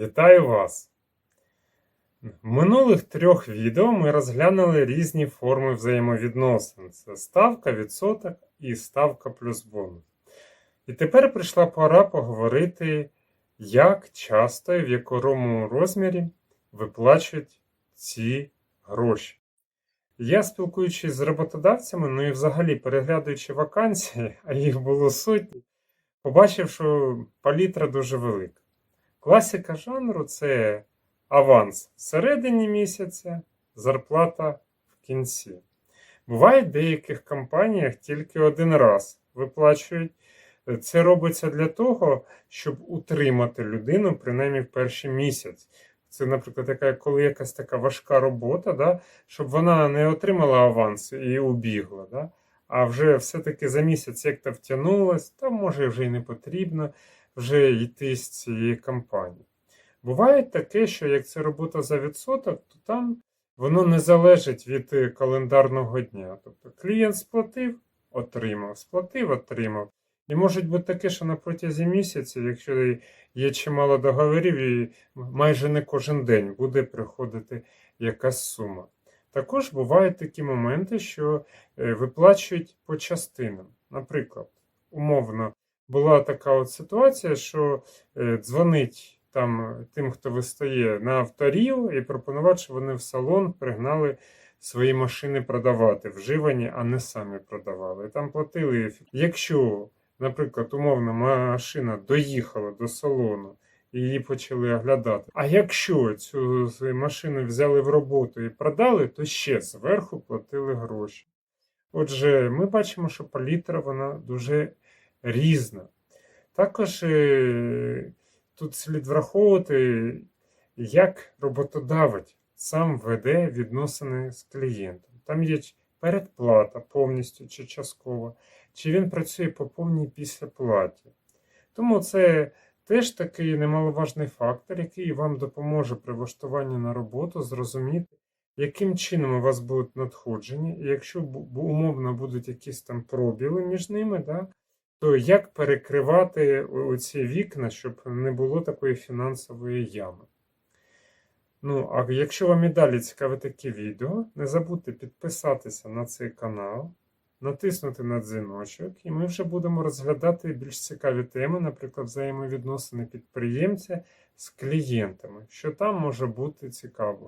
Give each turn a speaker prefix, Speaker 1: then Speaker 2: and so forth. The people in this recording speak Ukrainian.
Speaker 1: Вітаю вас! В минулих трьох відео ми розглянули різні форми взаємовідносин: це ставка, відсоток і ставка плюс бонус. І тепер прийшла пора поговорити, як часто і в якому розмірі виплачують ці гроші. Я спілкуючись з роботодавцями, ну і взагалі переглядуючи вакансії, а їх було сотні, побачив, що палітра дуже велика. Класика жанру це аванс всередині місяця, зарплата в кінці. Буває в деяких компаніях тільки один раз виплачують. Це робиться для того, щоб утримати людину принаймні в перший місяць. Це, наприклад, така, коли якась така важка робота, да, щоб вона не отримала аванс і убігла. Да, а вже все-таки за місяць як то втягнулась, то може вже й не потрібно вже йти з цієї компанії. Буває таке, що як це робота за відсоток, то там воно не залежить від е, календарного дня. Тобто клієнт сплатив, отримав, сплатив, отримав. І може бути таке, що на протязі місяця, якщо є чимало договорів, і майже не кожен день буде приходити якась сума. Також бувають такі моменти, що е, виплачують по частинам. Наприклад, умовно, була така от ситуація, що е, дзвонить там тим, хто вистає на авторів, і пропонувати, що вони в салон пригнали свої машини продавати, вживані, а не самі продавали. Там платили. Якщо, наприклад, умовна машина доїхала до салону. Її почали оглядати. А якщо цю машину взяли в роботу і продали, то ще зверху платили гроші. Отже, ми бачимо, що палітра вона дуже різна. Також е, тут слід враховувати, як роботодавець сам веде відносини з клієнтом. Там є передплата повністю чи частково, чи він працює по повній післяплаті. Тому це теж такий немаловажний фактор, який вам допоможе при влаштуванні на роботу зрозуміти, яким чином у вас будуть надходження, і якщо умовно будуть якісь там пробіли між ними, да, то як перекривати оці вікна, щоб не було такої фінансової ями. Ну, а якщо вам і далі цікаве таке відео, не забудьте підписатися на цей канал, натиснути на дзвіночок, і ми вже будемо розглядати більш цікаві теми, наприклад, взаємовідносини підприємця з клієнтами, що там може бути цікаво.